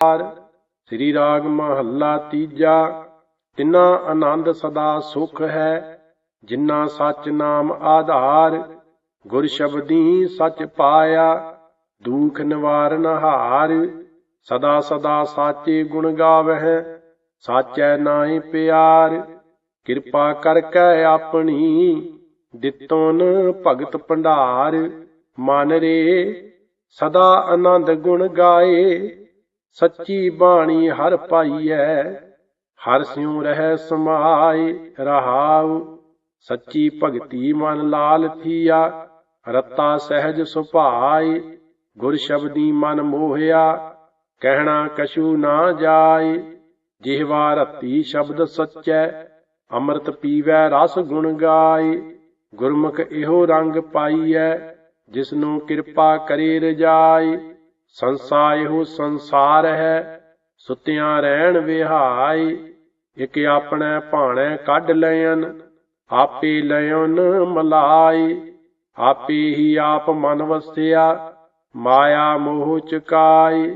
ਸ੍ਰੀ ਰਾਗ ਮਹੱਲਾ ਤੀਜਾ। ਤਿਨਾ ਆਨੰਦ ਸਦਾ ਸੁਖ ਹੈ ਜਿਨ੍ਹਾਂ ਸਚ ਨਾਮ ਆਧਾਰ। ਗੁਰ ਸ਼ਬਦੀ ਸਚ ਪਾਇਆ, ਦੁਖ ਨਿਵਾਰਨ ਹਾਰ। ਸਦਾ ਸਦਾ ਸਾਚੇ ਗੁਣ ਗਾਵਹਿ, ਸਾਚੈ ਨਾਹੀ ਪਿਆਰ। ਕਿਰਪਾ ਕਰਕੇ ਆਪਣੀ ਦਿੱਤੋਨ ਭਗਤ ਭੰਡਾਰ। ਮਨ ਰੇ ਸਦਾ ਆਨੰਦ ਗੁਣ ਗਾਏ। ਸੱਚੀ ਬਾਣੀ ਹਰ ਪਾਈਐ, ਹਰ ਸਿਉ ਰਹਿ ਸਮਾਏ ਰਹਾਉ। ਸੱਚੀ ਭਗਤੀ ਮਨ ਲਾਲ ਥੀਆ, ਰਤਾ ਸਹਿਜ ਸੁਭਾਏ। ਗੁਰ ਸ਼ਬਦੀ ਮਨ ਮੋਹਿਆ, ਕਹਿਣਾ ਕਛੂ ਨਾ ਜਾਏ। ਜਿਹਵਾ ਰਤੀ ਸ਼ਬਦ ਸੱਚੈ, ਅੰਮ੍ਰਿਤ ਪੀਵੈ ਰਸ ਗੁਣ ਗਾਏ। ਗੁਰਮੁਖ ਇਹੋ ਰੰਗ ਪਾਈਐ, ਜਿਸਨੂੰ ਕਿਰਪਾ ਕਰੇ ਰਜਾਈ ਸੰਸਾ ਇਹੋ ਸੰਸਾਰ ਹੈ ਸੁਤਿਆਂ ਰਹਿਣ ਵਿਹਾਈ ਇਕ ਆਪਣੇ ਭਾਣੇ ਕੱਢ ਲੈਨ ਆਪੇ ਲੈਨ ਮਲਾਈ ਆਪੇ ਹੀ ਆਪ ਮਨ ਵਸਿਆ, ਮਾਇਆ ਮੋਹ ਚੁਕਾਈ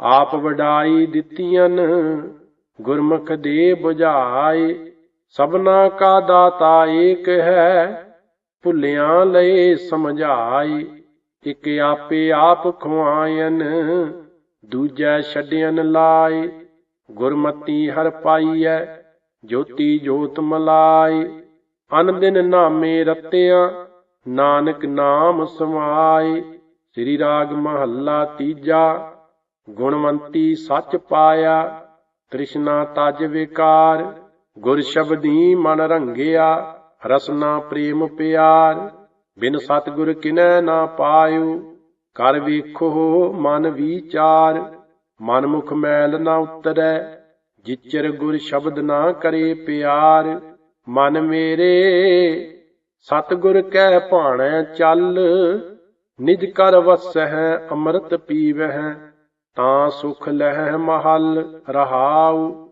ਆਪ ਵਡਾਈ ਦਿੱਤੀਆਂ ਗੁਰਮੁਖ ਦੇ 부ਝਾਈ ਸਭਨਾ ਕਾ ਦਾਤਾ ਏਕ ਹੈ, ਭੁੱਲਿਆਂ ਲਏ ਸਮਝਾਈ ਇਕ ਆਪੇ ਆਪ ਖੁਆਇਨ, ਦੂਜੈ ਛੱਡਿਆਨ ਲਾਏ। ਗੁਰਮਤੀ ਹਰ ਪਾਈਐ, ਜੋਤੀ ਜੋਤ ਮਲਾਏ। ਅਨਦਿਨ ਨਾਮੇ ਰਤਿਆ, ਨਾਨਕ ਨਾਮ ਸਮਾਈ ਸ੍ਰੀ ਰਾਗ ਮਹੱਲਾ ਤੀਜਾ, ਗੁਣਵੰਤੀ ਸੱਚ ਪਾਇਆ। ਤ੍ਰਿਸ਼ਨਾ ਤਜ ਵਿਕਾਰ, ਗੁਰ ਸ਼ਬਦੀ ਮਨ ਰੰਗਿਆ, ਰਸਨਾ ਪ੍ਰੇਮ ਪਿਆਰ। ਬਿਨ ਸਤਿਗੁਰ ਕਿਨੈ ਨਾ ਪਾਇਓ, ਕਰ ਵੇਖੋ ਮਨ ਵਿਚਾਰ ਮਨ ਮੁਖ ਮੈਲ ਨਾ ਉਤਰੈ, ਜਿਚਰ ਗੁਰ ਸ਼ਬਦ ਨਾ ਕਰੇ ਪਿਆਰ। ਮਨ ਮੇਰੇ, ਸਤਿਗੁਰ ਕਹਿ ਭਾਣੈ ਚੱਲ, ਨਿਜ ਕਰ ਵਸਹਿ ਅੰਮ੍ਰਿਤ ਪੀਵਹਿ, ਤਾਂ ਸੁਖ ਲਹਿ ਮਹਲ ਰਹਾਉ।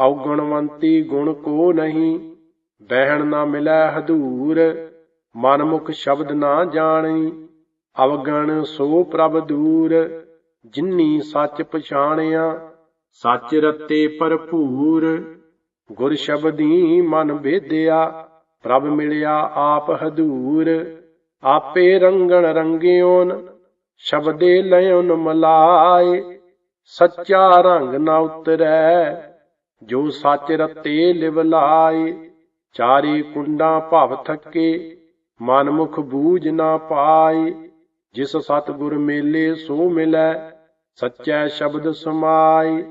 ਔਗਣਵੰਤੀ ਗੁਣ ਕੋ ਨਹੀਂ, ਬਹਿਣ ਨਾ ਮਿਲੈ ਹਦੂਰ। ਮਨ ਮੁਖ ਸ਼ਬਦ ਨਾ ਜਾਣੀ, ਅਵਗਣ ਸੋ ਪ੍ਰਭ ਦੂਰ, ਜਿਨੀ ਸੱਚ ਪਛਾਣਿਆ, ਸੱਚ ਰਤੇ ਭਰਪੂਰ। ਗੁਰ ਸ਼ਬਦੀ ਮਨ ਭੇਦਿਆ ਪ੍ਰਭ ਮਿਲਿਆ ਆਪ ਹਦੂਰ। ਆਪੇ ਰੰਗਣ ਰੰਗਿਓਨ, ਸ਼ਬਦੇ ਲਿਓਨ ਮਲਾਏ। ਸੱਚਾ ਰੰਗ ਨਾ ਉਤਰੈ, ਜੋ ਸੱਚ ਰਤੇ ਲਿਵ ਲਾਏ। ਚਾਰੇ ਕੁੰਡਾਂ ਭਵ ਥੱਕੇ ਮਨ ਮੁਖ ਬੂਝ ਨਾ ਪਾਏ, ਜਿਸ ਸਤਿਗੁਰ ਮੇਲੇ ਸੋ ਮਿਲੈ, ਸੱਚੈ ਸ਼ਬਦ ਸਮਾਈ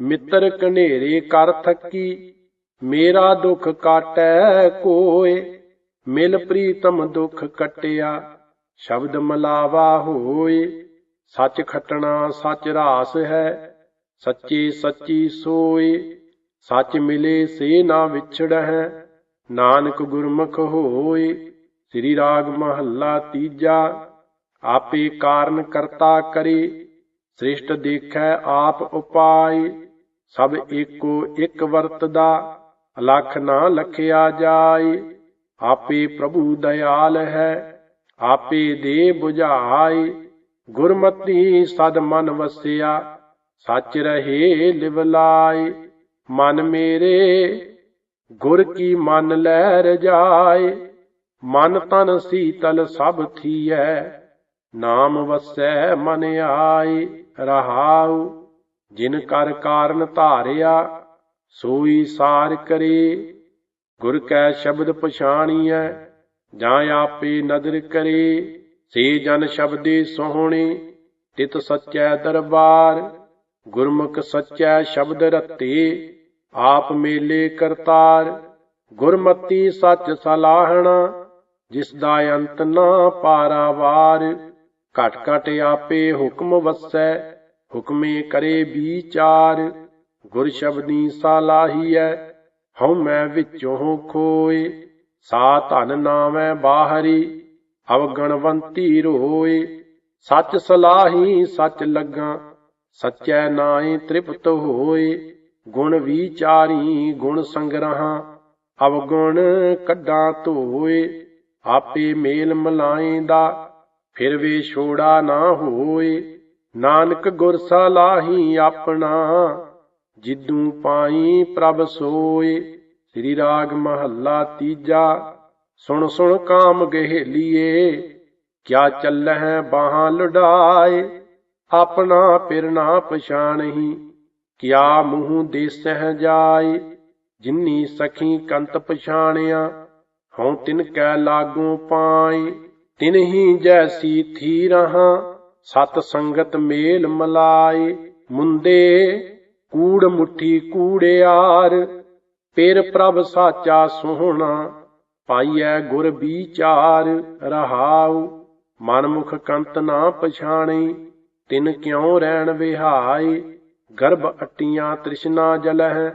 ਮਿੱਤਰ ਕਨੇਰੇ ਕਰ ਥੱਕੀ, ਮੇਰਾ ਦੁੱਖ ਕਾਟੈ ਕੋਏ। ਮਿਲ ਪ੍ਰੀਤਮ ਦੁੱਖ ਕਟਿਆ, ਸ਼ਬਦ ਮਲਾਵਾ ਹੋਏ। ਸੱਚ ਖਟਣਾ ਸੱਚ ਰਾਸ ਹੈ, ਸੱਚੀ ਸੱਚੀ ਸੋਏ। ਸੱਚ ਮਿਲੇ ਸੇ ਨਾ ਵਿਛੜਹਿ, ਨਾਨਕ ਗੁਰਮੁਖ ਹੋਏ। ਸ੍ਰੀ ਰਾਗ ਮਹੱਲਾ ਤੀਜਾ, ਆਪੇ ਕਾਰਨ ਕਰਤਾ ਕਰੇ, ਸ੍ਰਿਸ਼ਟ ਦੇਖੈ ਆਪ ਉਪਾਏ, ਸਭ ਏਕੋ ਇੱਕ ਵਰਤਦਾ ਅਲਖ ਨਾ ਲਖਿਆ ਜਾਏ, ਆਪੇ ਪ੍ਰਭੂ ਦਇਆਲ ਹੈ, ਆਪੇ ਦੇ 부ਝਾਈ ਗੁਰਮਤੀ ਸਦ ਮਨ ਵਸਿਆ, ਸੱਚ ਰਹੇ ਲਿਵਲਾਈ ਮਨ ਮੇਰੇ, ਗੁਰ ਕੀ ਮਨ ਲੈ ਰਜਾਏ ਮਨ ਤਨ ਸੀਤਲ ਸਭ ਥੀਐ, ਨਾਮ ਵਸੈ ਮਨ ਆਏ ਰਹਾਉ, ਜਿਨ ਕਰ ਕਾਰਨ ਧਾਰਿਆ, ਸੋਈ ਸਾਰ ਕਰੇ। ਗੁਰ ਕੈ ਸ਼ਬਦ ਪਛਾਣੀਐ, ਜਾਂ ਆਪੇ ਨਦਰ ਕਰੇ। ਸੇ ਜਨ ਸ਼ਬਦੇ ਸੋਹਣੇ, ਤਿਤ ਸੱਚੈ ਦਰਬਾਰ। ਗੁਰਮੁਖ ਸੱਚੈ ਸ਼ਬਦ ਰਤੇ, ਆਪ ਮੇਲੇ ਕਰਤਾਰ। ਗੁਰਮਤੀ ਸੱਚ ਸਲਾਹਣਾ ਜਿਸ ਦਾ ਅੰਤ ਨਾ ਪਾਰਾਵਾਰ, ਘਟ ਘਟ ਆਪੇ ਹੁਕਮ ਵਸੈ, ਹੁਕਮੇ ਕਰੇ ਵਿਚਾਰ ਗੁਰ ਸ਼ਬਦੀ ਸਲਾਹੀਐ ਹਉ ਮੈਂ ਵਿੱਚੋਂ ਖੋਏ, ਸਾ ਧਨ ਨਾਮੈ ਬਾਹਰੀ, ਅਵਗਣਵੰਤੀ ਰੋਏ, ਸੱਚ ਸਲਾਹੀ ਸੱਚ ਲੱਗਾ, ਸਚੈ ਨਾਹੀ ਤ੍ਰਿਪਤ ਹੋਏ, ਗੁਣ ਵਿਚਾਰੀ ਗੁਣ ਸੰਗਰਹਾ, ਅਵਗੁਣ ਕੱਢਾਂ ਧੋਏ ਆਪੇ ਮੇਲ ਮਲਾਈ ਦਾ ਫਿਰ ਵੇ ਛੋੜਾ ਨਾ ਹੋਏ। ਨਾਨਕ ਗੁਰ ਸਲਾਹੀ ਆਪਣਾ, ਜਿੱਦੂ ਪਾਈ ਪ੍ਰਭ ਸੋਏ। ਸ੍ਰੀ ਰਾਗ ਮਹੱਲਾ ਤੀਜਾ, ਸੁਣ ਸੁਣ ਕਾਮ ਗਹਿਲੀਏ। ਕਿਆ ਚੱਲਹਿ ਬਾਹਾਂ ਲੁਡਾਏ ਆਪਣਾ ਪਿਰ ਨਾ ਪਛਾਣਹੀ। ਕਿਆ ਮੂੰਹ ਦੇਸਹਿ ਜਾਏ, ਜਿੰਨੀ ਸਖੀ ਕੰਤ ਪਛਾਣਿਆ। ਹਉ ਤਿਨ ਕੈ ਲਾਗੂ ਪਾਈ ਤਿਨਹੀ ਜੈਸੀ ਥੀ ਰਹਾ, ਸਤ ਸੰਗਤ ਮੇਲ ਮਲਾਏ। ਮੁੰਦੇ ਕੂੜ ਮੁਠੀ ਕੂੜਿਆਰ ਪੇਰ ਪ੍ਰਭ ਸਾਚਾ ਸੋਹਣਾ, ਪਾਈਐ ਗੁਰ ਵਿਚਾਰ ਰਹਾਉ। ਮਨਮੁਖ ਕੰਤ ਨਾ ਪਛਾਣੀ, ਤਿਨ ਕਿਉ ਰਹਿਣ ਵਿਹਾਈ ਗਰਭ ਅਟੀਆਂ ਤ੍ਰਿਸ਼ਨਾ ਜਲਹਿ,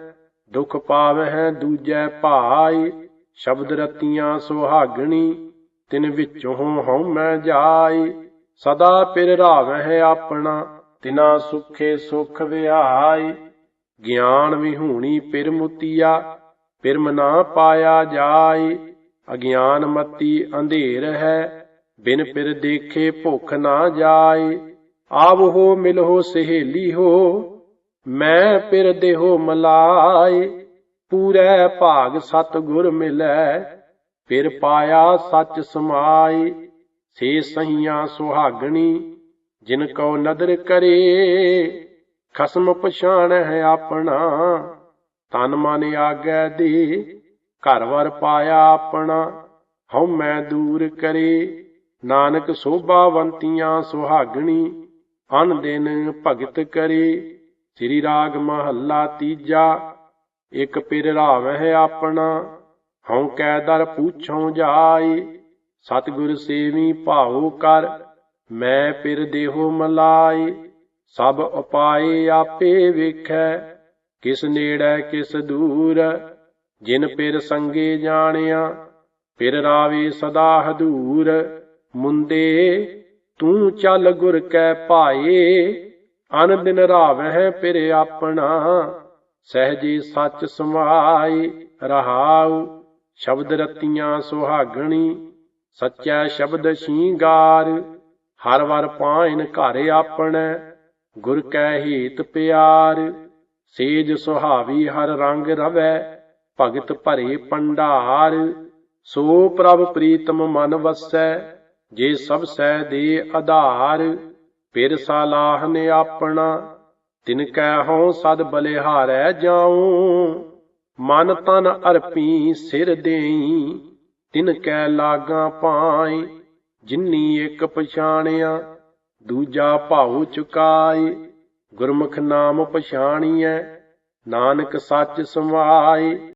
ਦੁਖ ਪਾਵਹਿ ਦੂਜੈ ਭਾਈ ਸ਼ਬਦ ਰਤੀਆਂ ਸੁਹਾਗਣੀ, ਤਿਨ ਵਿੱਚੋਂ ਹਉ ਮੈਂ ਜਾਏ, ਸਦਾ ਪਿਰ ਰਾਵਹਿ ਆਪਣਾ, ਤਿਨਾ ਸੁਖੇ ਸੁਖ ਵਿਹਾਈ ਗਿਆਨ ਵਿਹੂਣੀ ਪਿਰ ਮੁਤੀਆ ਪਿਰਮ ਨਾ ਪਾਇਆ ਜਾਏ। ਅਗਿਆਨ ਮਤੀ ਅੰਧੇਰ ਹੈ, ਬਿਨ ਪਿਰ ਦੇਖੇ ਭੁੱਖ ਨਾ ਜਾਏ। ਆਵੋ ਮਿਲਹੋ ਸਹੇਲੀ ਹੋ, ਮੈਂ ਪਿਰ ਦੇਹੋ ਮਲਾਏ। ਪੂਰੇ ਭਾਗ ਸਤਗੁਰ ਮਿਲੈ, ਫਿਰ ਪਾਇਆ ਸੱਚ ਸਮਾਏ, ਸੇ ਸਹੀਆਂ ਸੁਹਾਗਣੀ, ਜਿਨ ਕੋ ਨਦਰ ਕਰੇ, ਖਸਮ ਪਛਾਣ ਹੈ ਆਪਣਾ, ਤਨ ਮਨ ਆਗੈ ਦੇ, ਘਰ ਵਰ ਪਾਇਆ ਆਪਣਾ, ਹਉ ਮੈਂ ਦੂਰ ਕਰੇ, ਨਾਨਕ ਸੋਭਾਵੰਤੀਆਂ ਸੁਹਾਗਣੀ, ਅਨ ਦਿਨ ਭਗਤ ਕਰੇ, ਸ੍ਰੀ ਰਾਗ ਮਹੱਲਾ ਤੀਜਾ ਇਕ ਪਿਰ ਰਾਵਹਿ ਆਪਣਾ, ਹਉ ਕੈ ਦਰ ਪੂਛਉ ਜਾਈ ਸਤਿਗੁਰ ਸੇਵੀ ਭਾਉ ਕਰ, ਮੈਂ ਪਿਰ ਦੇਹੋ ਮਲਾਈ ਸਭ ਉਪਾਏ ਆਪੇ ਵੇਖੈ, ਕਿਸ ਨੇੜੈ ਕਿਸ ਦੂਰ, ਜਿਨ ਪਿਰ ਸੰਗੇ ਜਾਣਿਆ, ਪਿਰ ਰਾਵੇ ਸਦਾ ਹਦੂਰ, ਮੁੰਦੇ, ਤੂੰ ਚੱਲ ਗੁਰ ਕੈ ਭਾਏ, ਅਨ ਦਿਨ ਰਾਵਹਿ ਪਿਰ ਆਪਣਾ। ਸਹਿਜੇ ਸੱਚ ਸਮਾਈ ਰਹਾਉ, ਸ਼ਬਦ ਰਤੀਆਂ ਸੁਹਾਗਣੀ, ਸੱਚਾ ਸ਼ਬਦ ਸ਼ਿੰਗਾਰ, ਹਰ ਵਰ ਪਾਇਨ ਘਰ ਆਪਣੈ, ਗੁਰ ਕੈ ਹੀਤ ਪਿਆਰ, ਸੇਜ ਸੁਹਾਵੀ ਹਰ ਰੰਗ ਰਵੈ, ਭਗਤ ਭਰੇ ਪੰਡਾਰ ਸੋ ਪ੍ਰਭ ਪ੍ਰੀਤਮ ਮਨ ਵਸੈ, ਜੇ ਸਭ ਸੈ ਦੇ ਆਧਾਰ ਪਿਰ ਸਾਲਾਹ ਨੇ ਆਪਣਾ ਤਿਨ ਕੈ ਹਉ ਸਦ ਬਲਿਹਾਰੈ ਜਾਉ, ਮਨ ਤਨ ਅਰਪੀ ਸਿਰ ਦੇਈ। ਤਿਨ ਕੈ ਲਾਗਾ ਪਾਏ ਜਿਨੀ ਇੱਕ ਪਛਾਣਿਆ, ਦੂਜਾ ਭਾਉ ਚੁਕਾਏ ਗੁਰਮੁਖ ਨਾਮ ਪਛਾਣੀਐ, ਨਾਨਕ ਸੱਚ ਸਮਾਈ